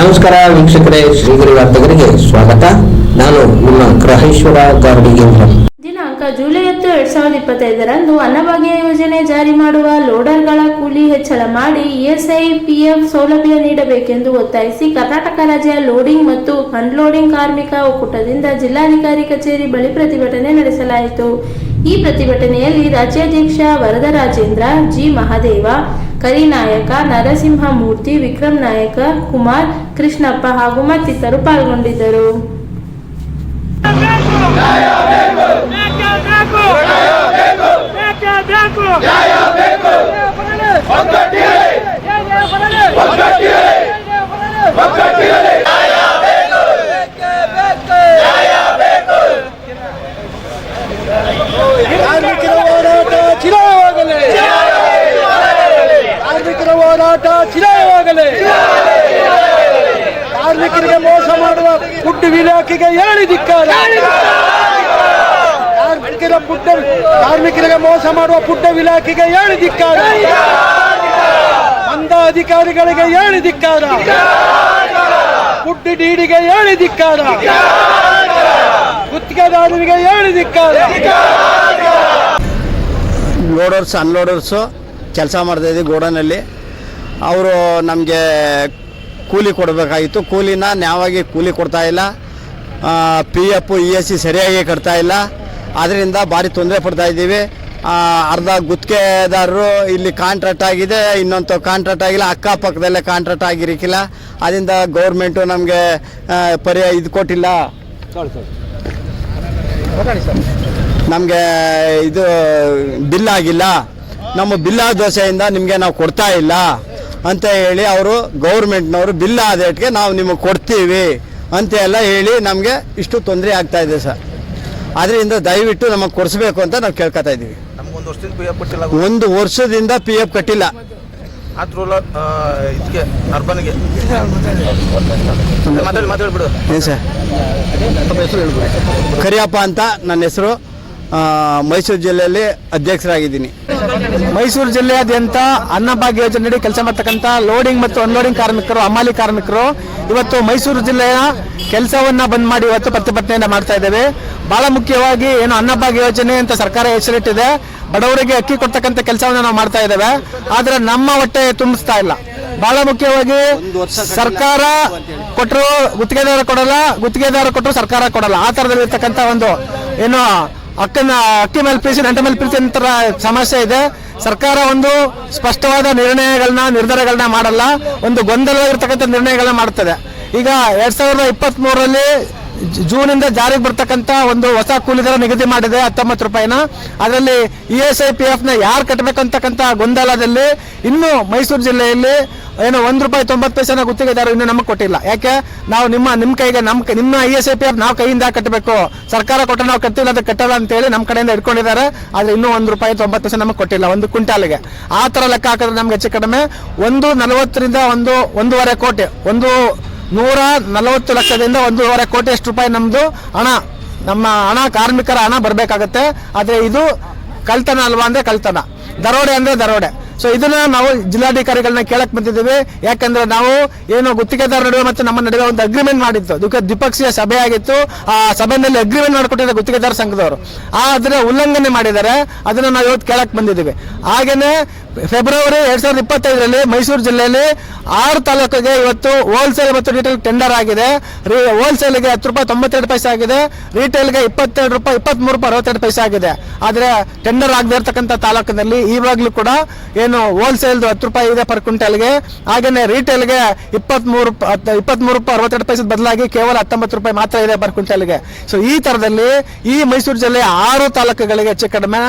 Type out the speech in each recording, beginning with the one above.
ನಮಸ್ಕಾರ ವೀಕ್ಷಕರೇ, ಶ್ರೀಗಿರಿ ವಾರ್ತೆಗರಿಗೆ ಸ್ವಾಗತ. ನಾನು ನಿಮ್ಮ ಗ್ರಹೇಶ್ವರ ಗಾರ್ಡಿಗೇಂದ್ರ ದಿನಾಂಕ ಜುಲೈ ಹತ್ತು, ಎರಡ್ ಸಾವಿರದ ಇಪ್ಪತ್ತೈದರಂದು ಅನ್ನಭಾಗ್ಯ ಯೋಜನೆ ಜಾರಿ ಮಾಡುವ ಲೋಡರ್ಗಳ ಕೂಲಿ ಹೆಚ್ಚಳ ಮಾಡಿ ಇಎಸ್ಐ ಪಿಎಫ್ ಸೌಲಭ್ಯ ನೀಡಬೇಕೆಂದು ಒತ್ತಾಯಿಸಿ ಕರ್ನಾಟಕ ರಾಜ್ಯ ಲೋಡಿಂಗ್ ಮತ್ತು ಅನ್ಲೋಡಿಂಗ್ ಕಾರ್ಮಿಕ ಒಕ್ಕೂಟದಿಂದ ಜಿಲ್ಲಾಧಿಕಾರಿ ಕಚೇರಿ ಬಳಿ ಪ್ರತಿಭಟನೆ ನಡೆಸಲಾಯಿತು. ಈ ಪ್ರತಿಭಟನೆಯಲ್ಲಿ ರಾಜ್ಯಾಧ್ಯಕ್ಷ ವರದರಾಜೇಂದ್ರ, ಜಿ. ಮಹಾದೇವ ಕರಿನಾಯಕ ನರಸಿಂಹಮೂರ್ತಿ ವಿಕ್ರಮ್ ನಾಯಕ ಕುಮಾರ್ ಕೃಷ್ಣಪ್ಪ ಹಾಗೂ ಮತ್ತಿತರರು ಪಾಲ್ಗೊಂಡಿದ್ದರು. ಕಾರ್ಮಿಕರ ಹೋರಾಟ ಚಿರಾಯವಾಗಲಿ. ಕಾರ್ಮಿಕರಿಗೆ ಮೋಸ ಮಾಡುವ ಫುಡ್ ಇಲಾಖೆಗೆ ಹೇಳಿ ಧಿಕ್ಕಾರ. ಕಾರ್ಮಿಕರ ಪುಟ್ಟ ಕಾರ್ಮಿಕರಿಗೆ ಮೋಸ ಮಾಡುವ ಪುಟ್ಟ ಇಲಾಖೆಗೆ ಹೇಳಿ ಧಿಕ್ಕಾರ. ಅಂಧ ಅಧಿಕಾರಿಗಳಿಗೆ ಹೇಳಿ ಧಿಕ್ಕಾರ. ಫುಡ್ ಡಿಡಿಗೆ ಹೇಳಿ ಧಿಕ್ಕಾರ. ಗುತ್ತಿಗೆದಾರರಿಗೆ ಹೇಳಿ ಧಿಕ್ಕಾರ. ಲೋಡರ್ಸ್ ಅನ್ಲೋಡರ್ಸು ಕೆಲಸ ಮಾಡ್ತಾ ಇದೆ ಗೋಡನಲ್ಲಿ ಅವರು ನಮಗೆ ಕೂಲಿ ಕೊಡಬೇಕಾಗಿತ್ತು. ಕೂಲಿನ ನ್ಯಾಯವಾಗಿ ಕೂಲಿ ಕೊಡ್ತಾ ಇಲ್ಲ. P F E S C ಸರಿಯಾಗಿ ಕಟ್ತಾ ಇಲ್ಲ. ಅದರಿಂದ ಭಾರಿ ತೊಂದರೆ ಪಡ್ತಾ ಇದ್ದೀವಿ. ಅರ್ಧ ಗುತ್ತಿಗೆದಾರರು ಇಲ್ಲಿ ಕಾಂಟ್ರಾಕ್ಟ್ ಆಗಿದೆ, ಇನ್ನೊಂದು ಕಾಂಟ್ರಾಕ್ಟ್ ಆಗಿಲ್ಲ. ಅಕ್ಕಪಕ್ಕದಲ್ಲೇ ಕಾಂಟ್ರಾಕ್ಟ್ ಆಗಿರಕ್ಕಿಲ್ಲ ಅದರಿಂದ ಗೌರ್ಮೆಂಟು ನಮಗೆ ಪರ್ಯಾಯ ಇದು ಕೊಟ್ಟಿಲ್ಲ. ನಮಗೆ ಇದು ಬಿಲ್ ಆಗಿಲ್ಲ. ನಮ್ಮ ಬಿಲ್ಲ ದೋಸೆಯಿಂದ ನಿಮಗೆ ನಾವು ಕೊಡ್ತಾ ಇಲ್ಲ. ಅಂತ ಹೇಳಿ ಅವರು ಗೌರ್ಮೆಂಟ್ನವರು ಬಿಲ್ ಆದೇಟ್ಗೆ ನಾವು ನಿಮಗೆ ಕೊಡ್ತೀವಿ ಅಂತ ಎಲ್ಲ ಹೇಳಿ ನಮಗೆ ಇಷ್ಟು ತೊಂದರೆ ಆಗ್ತಾ ಇದೆ ಸರ್. ಅದರಿಂದ ದಯವಿಟ್ಟು ನಮಗೆ ಕೊಡಿಸ್ಬೇಕು ಅಂತ ನಾವು ಕೇಳ್ಕೊತಾ ಇದ್ದೀವಿ. ಒಂದು ವರ್ಷದಿಂದ ಪಿ ಎಫ್ ಕಟ್ಟಿಲ್ಲ. ಏನು ಸರ್? ಕರಿಯಪ್ಪ ಅಂತ ನನ್ನ ಹೆಸರು. ಮೈಸೂರು ಜಿಲ್ಲೆಯಲ್ಲಿ ಅಧ್ಯಕ್ಷರಾಗಿದ್ದೀನಿ. ಮೈಸೂರು ಜಿಲ್ಲೆಯಾದ್ಯಂತ ಅನ್ನಭಾಗ್ಯ ಯೋಜನೆಯಡಿ ಕೆಲಸ ಮಾಡ್ತಕ್ಕಂಥ ಲೋಡಿಂಗ್ ಮತ್ತು ಅನ್ಲೋಡಿಂಗ್ ಕಾರ್ಮಿಕರು ಅಮಾಲಿ ಕಾರ್ಮಿಕರು ಇವತ್ತು ಮೈಸೂರು ಜಿಲ್ಲೆಯ ಕೆಲಸವನ್ನ ಬಂದ್ ಮಾಡಿ ಇವತ್ತು ಪ್ರತಿಭಟನೆಯನ್ನ ಮಾಡ್ತಾ ಇದ್ದೇವೆ. ಬಹಳ ಮುಖ್ಯವಾಗಿ ಏನು ಅನ್ನಭಾಗ್ಯ ಯೋಜನೆ ಅಂತ ಸರ್ಕಾರ ಹೆಸರಿಟ್ಟಿದೆ ಬಡವರಿಗೆ ಅಕ್ಕಿ ಕೊಡ್ತಕ್ಕಂಥ ಕೆಲಸವನ್ನ ನಾವು ಮಾಡ್ತಾ ಇದ್ದೇವೆ. ಆದ್ರೆ ನಮ್ಮ ಹೊಟ್ಟೆ ತುಂಬಿಸ್ತಾ ಇಲ್ಲ. ಬಹಳ ಮುಖ್ಯವಾಗಿ ಸರ್ಕಾರ ಕೊಟ್ಟರು ಗುತ್ತಿಗೆದಾರ ಕೊಡಲ್ಲ ಗುತ್ತಿಗೆದಾರ ಕೊಟ್ಟರು ಸರ್ಕಾರ ಕೊಡಲ್ಲ. ಆ ತರದಲ್ಲಿ ಇರ್ತಕ್ಕಂಥ ಒಂದು ಏನು ಅಕ್ಕನ, ಅಕ್ಕಿ ಮೇಲೆ ಪ್ರೀತಿ ನಂಟ ಮೇಲೆ ಸಮಸ್ಯೆ ಇದೆ. ಸರ್ಕಾರ ಒಂದು ಸ್ಪಷ್ಟವಾದ ನಿರ್ಣಯಗಳನ್ನ, ನಿರ್ಧಾರಗಳನ್ನ ಮಾಡಲ್ಲ. ಒಂದು ಗೊಂದಲವಾಗಿರ್ತಕ್ಕಂಥ ನಿರ್ಣಯಗಳನ್ನ ಮಾಡ್ತದೆ ಈಗ ಎರಡ್ ಸಾವಿರದ ಇಪ್ಪತ್ತ್ ಮೂರರಲ್ಲಿ ಜೂನಿಂದ ಜಾರಿಗೆ ಬರ್ತಕ್ಕಂಥ ಒಂದು ಹೊಸ ಕೂಲಿ ದರ ನಿಗದಿ ಮಾಡಿದೆ ಹತ್ತೊಂಬತ್ತು ರೂಪಾಯಿನ. ಅದರಲ್ಲಿ ಇ ಎಸ್ ಐ ಪಿ ಎಫ್ನ ಯಾರು ಕಟ್ಟಬೇಕಂತಕ್ಕಂಥ ಗೊಂದಲದಲ್ಲಿ ಇನ್ನು ಮೈಸೂರು ಜಿಲ್ಲೆಯಲ್ಲಿ ಏನೋ ಒಂದು ರೂಪಾಯಿ ತೊಂಬತ್ತು ಪೈಸೆನ ಗುತ್ತಿಗೆದಾರರು ಇನ್ನೂ ನಮಗೆ ಕೊಟ್ಟಿಲ್ಲ. ಯಾಕೆ? ನಾವು ನಿಮ್ಮ ನಿಮ್ಮ ಕೈಗೆ ನಮ್ಮ ನಿಮ್ಮ E S I P F ನಾವು ಕೈಯಿಂದ ಕಟ್ಟಬೇಕು ಸರ್ಕಾರ ಕೊಟ್ಟ ನಾವು ಕಟ್ಟಿಲ್ಲ ಅದು ಕಟ್ಟಲ್ಲ ಅಂತೇಳಿ ನಮ್ಮ ಕಡೆಯಿಂದ ಇಟ್ಕೊಂಡಿದ್ದಾರೆ ಆದರೆ ಇನ್ನೂ ಒಂದು ರೂಪಾಯಿ ತೊಂಬತ್ತು ಪೈಸೆ ನಮಗೆ ಕೊಟ್ಟಿಲ್ಲ ಒಂದು ಕ್ವಿಂಟಾಲ್ಗೆ. ಆ ಥರ ಲೆಕ್ಕ ಹಾಕಿದ್ರೆ ನಮ್ಗೆ ಹೆಚ್ಚು ಕಡಿಮೆ ಒಂದು ನಲವತ್ತರಿಂದ ಒಂದು ಒಂದೂವರೆ ಕೋಟಿ, ಒಂದು ನೂರ ನಲವತ್ತು ಲಕ್ಷದಿಂದ ಒಂದೂವರೆ ಕೋಟಿ ಅಷ್ಟು ರೂಪಾಯಿ ನಮ್ಮದು ಹಣ. ನಮ್ಮ ಹಣ, ಕಾರ್ಮಿಕರ ಹಣ ಬರಬೇಕಾಗತ್ತೆ. ಆದರೆ ಇದು ಕಳ್ತನ ಅಲ್ವಾ ಅಂದ್ರೆ ಕಳ್ತನ. ದರೋಡೆ ಅಂದ್ರೆ ದರೋಡೆ. ಸೊ ಇದನ್ನ ನಾವು ಜಿಲ್ಲಾಧಿಕಾರಿಗಳನ್ನ ಕೇಳಕ್ ಬಂದಿದ್ದೀವಿ. ಯಾಕಂದ್ರೆ ನಾವು ಏನು ಗುತ್ತಿಗೆದಾರ ನಡುವೆ ಮತ್ತು ನಮ್ಮ ನಡುವೆ ಒಂದು ಅಗ್ರಿಮೆಂಟ್ ಮಾಡಿತ್ತು ಅದಕ್ಕೆ ದ್ವಿಪಕ್ಷೀಯ ಸಭೆ ಆಗಿತ್ತು. ಆ ಸಭೆಯಲ್ಲಿ ಅಗ್ರಿಮೆಂಟ್ ಮಾಡಿಕೊಟ್ಟಿದ್ದಾರೆ ಗುತ್ತಿಗೆದಾರ ಸಂಘದವರು. ಆ ಅದನ್ನ ಉಲ್ಲಂಘನೆ ಮಾಡಿದ್ದಾರೆ. ಅದನ್ನ ನಾವು ಇವತ್ತು ಕೇಳಕ್ ಬಂದಿದ್ದೀವಿ. ಹಾಗೇನೆ ಫೆಬ್ರವರಿ ಎರಡ್ ಸಾವಿರದ ಇಪ್ಪತ್ತೈದರಲ್ಲಿ ಮೈಸೂರು ಜಿಲ್ಲೆಯಲ್ಲಿ ಆರು ತಾಲೂಕಿಗೆ ಇವತ್ತು ಹೋಲ್ಸೇಲ್ ಮತ್ತು ರಿಟೇಲ್ ಟೆಂಡರ್ ಆಗಿದೆ. ಹೋಲ್ಸೇಲ್ಗೆ ಹತ್ತು ರೂಪಾಯಿ ತೊಂಬತ್ತೆರಡು ಪೈಸೆ ಆಗಿದೆ. ರಿಟೇಲ್ಗೆ ಇಪ್ಪತ್ತೆರಡು ರೂಪಾಯಿ, ಇಪ್ಪತ್ಮೂರು ರೂಪಾಯಿ ಅರವತ್ತೆರಡು ಪೈಸೆ ಆಗಿದೆ. ಆದರೆ ಟೆಂಡರ್ ಆಗದೆ ಇರತಕ್ಕಂಥ ತಾಲೂಕಿನಲ್ಲಿ ಈವಾಗಲೂ ಕೂಡ ಏನು ಹೋಲ್ಸೇಲ್ದು ಹತ್ತು ರೂಪಾಯಿ ಇದೆ ಪರ್ ಕ್ವಿಂಟಲ್ಗೆ ಹಾಗೆಯೇ ರಿಟೇಲ್ಗೆ ಇಪ್ಪತ್ಮೂರು ಇಪ್ಪತ್ಮೂರು ರೂಪಾಯಿ ಅರವತ್ತೆರಡು ಪೈಸೆ ಬದಲಾಗಿ ಕೇವಲ ಹತ್ತೊಂಬತ್ತು ರೂಪಾಯಿ ಮಾತ್ರ ಇದೆ ಪರ್ ಕ್ವಿಂಟಲ್ಗೆ ಸೊ ಈ ತರದಲ್ಲಿ ಈ ಮೈಸೂರು ಜಿಲ್ಲೆಯ ಆರು ತಾಲೂಕುಗಳಿಗೆ ಹೆಚ್ಚು ಕಡಿಮೆ.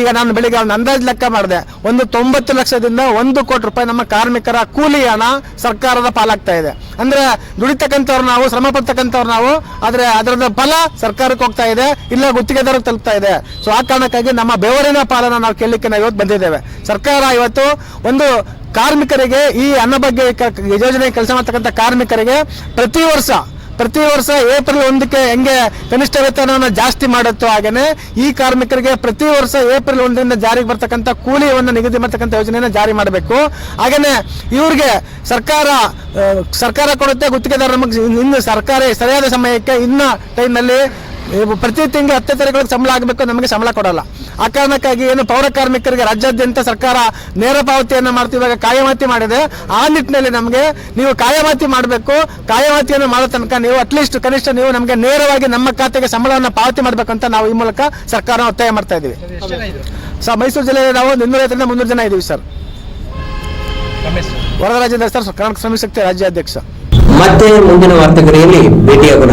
ಈಗ ನಾನು ಬೆಳಿಗ್ಗೆ ಒಂದು ಅಂದಾಜು ಲೆಕ್ಕ ಮಾಡಿದೆ. ಒಂದು ತೊಂಬತ್ತು ಲಕ್ಷದಿಂದ ಒಂದು ಕೋಟಿ ರೂಪಾಯಿ ನಮ್ಮ ಕಾರ್ಮಿಕರ ಕೂಲಿ ಹಣ ಸರ್ಕಾರದ ಪಾಲಾಗ್ತಾ ಇದೆ. ಅಂದ್ರೆ ದುಡಿತಕ್ಕಂಥವ್ರು ನಾವು, ಶ್ರಮ ಪಡ್ತಕ್ಕಂಥವ್ರು ನಾವು, ಆದ್ರೆ ಅದರದ ಫಲ ಸರ್ಕಾರಕ್ಕೆ ಹೋಗ್ತಾ ಇದೆ, ಇಲ್ಲ ಗುತ್ತಿಗೆದಾರರು ತಲುಪ್ತಾ ಇದೆ. ಸೊ ಆ ಕಾರಣಕ್ಕಾಗಿ ನಮ್ಮ ಬೆವರಿನ ಪಾಲನ ನಾವು ಕೇಳಲಿಕ್ಕೆ ನಾವು ಇವತ್ತು ಬಂದಿದ್ದೇವೆ. ಸರ್ಕಾರ ಇವತ್ತು ಒಂದು ಕಾರ್ಮಿಕರಿಗೆ ಈ ಅನ್ನಭಾಗ್ಯ ಕ- ಯೋಜನೆ, ಕೆಲಸ ಮಾಡ್ತಕ್ಕಂಥ ಕಾರ್ಮಿಕರಿಗೆ ಪ್ರತಿ ವರ್ಷ ಪ್ರತಿ ವರ್ಷ ಏಪ್ರಿಲ್ ಒಂದಕ್ಕೆ ಹೆಂಗೆ ಕನಿಷ್ಠ ವೇತನವನ್ನು ಜಾಸ್ತಿ ಮಾಡುತ್ತೋ ಹಾಗೇನೆ ಈ ಕಾರ್ಮಿಕರಿಗೆ ಪ್ರತಿ ವರ್ಷ ಏಪ್ರಿಲ್ ಒಂದರಿಂದ ಜಾರಿಗೆ ಬರ್ತಕ್ಕಂಥ ಕೂಲಿಯನ್ನು ನಿಗದಿ ಮಾಡ್ತಕ್ಕಂಥ ಯೋಜನೆಯನ್ನು ಜಾರಿ ಮಾಡಬೇಕು. ಹಾಗೇನೆ ಇವ್ರಿಗೆ ಸರ್ಕಾರ ಸರ್ಕಾರ ಕೊಡುತ್ತೆ ಗುತ್ತಿಗೆದಾರ ನಮಗೆ ಇನ್ನು ಸರ್ಕಾರ ಸರಿಯಾದ ಸಮಯಕ್ಕೆ ಇನ್ನ ಟೈಮ್ನಲ್ಲಿ ಪ್ರತಿ ತಿಂಗಳು ಹತ್ತು ತಾರೀಕು ಸಂಬಳ ಆಗಬೇಕು, ನಮಗೆ ಸಂಬಳ ಕೊಡಲ್ಲ. ಆ ಕಾರಣಕ್ಕಾಗಿ ಏನು ಪೌರ ಕಾರ್ಮಿಕರಿಗೆ ರಾಜ್ಯಾದ್ಯಂತ ಸರ್ಕಾರ ನೇರ ಪಾವತಿಯನ್ನು ಮಾಡ್ತೀವಿ ಇವಾಗ ಕಾಯಮಾತಿ ಮಾಡಿದೆ. ಆ ನಿಟ್ಟಿನಲ್ಲಿ ನಮಗೆ ನೀವು ಕಾಯಮಾತಿ ಮಾಡಬೇಕು. ಕಾಯಮಾತಿಯನ್ನು ಮಾಡೋ ತನಕ ನೀವು ಅಟ್ಲೀಸ್ಟ್ ಕನಿಷ್ಠ ನೀವು ನಮಗೆ ನೇರವಾಗಿ ನಮ್ಮ ಖಾತೆಗೆ ಸಂಬಳವನ್ನು ಪಾವತಿ ಮಾಡಬೇಕು ಅಂತ ನಾವು ಈ ಮೂಲಕ ಸರ್ಕಾರ ಒತ್ತಾಯ ಮಾಡ್ತಾ ಇದ್ದೀವಿ. ಸರ್, ಮೈಸೂರು ಜಿಲ್ಲೆಯಲ್ಲಿ ನಾವು ಒಂದು ಇನ್ನೂರೈವತ್ತರಿಂದ ಮುನ್ನೂರು ಜನ ಇದ್ದೀವಿ, ಸರ್. ವರದರಾಜೇಂದ್ರ ಸರ್, ಕರ್ನಾಟಕ ಶ್ರಮಿಕ ಶಕ್ತಿ ರಾಜ್ಯಾಧ್ಯಕ್ಷ. ಮತ್ತೆ ಮುಂದಿನ ವಾರ್ತೆಗರಿಯಲ್ಲಿ ಭೇಟಿಯಾಗೋಣ.